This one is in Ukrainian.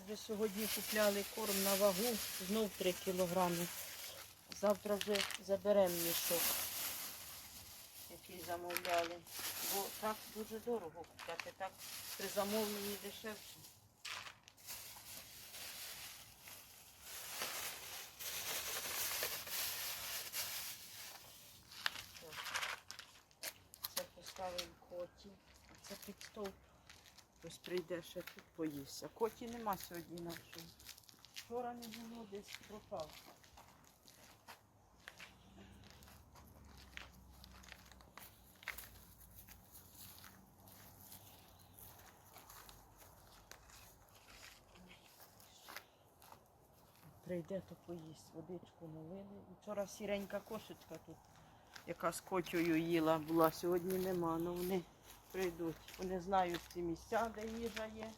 вже сьогодні купляли корм на вагу, знов 3 кілограми. Завтра вже заберемо мішок, який замовляли. Бо так дуже дорого купляти, так при замовленні дешевше. Це поставимо коті, а це під стол. Хтось прийде ще тут поїсть. Коті нема сьогодні нашої. Вчора не було, десь пропав. Прийде, то поїсть. Водичку налили. Вчора сіренька кошечка тут, яка з котєю їла була, сьогодні нема. Ну вони прийдуть. Вони знають ці місця, де їжа є.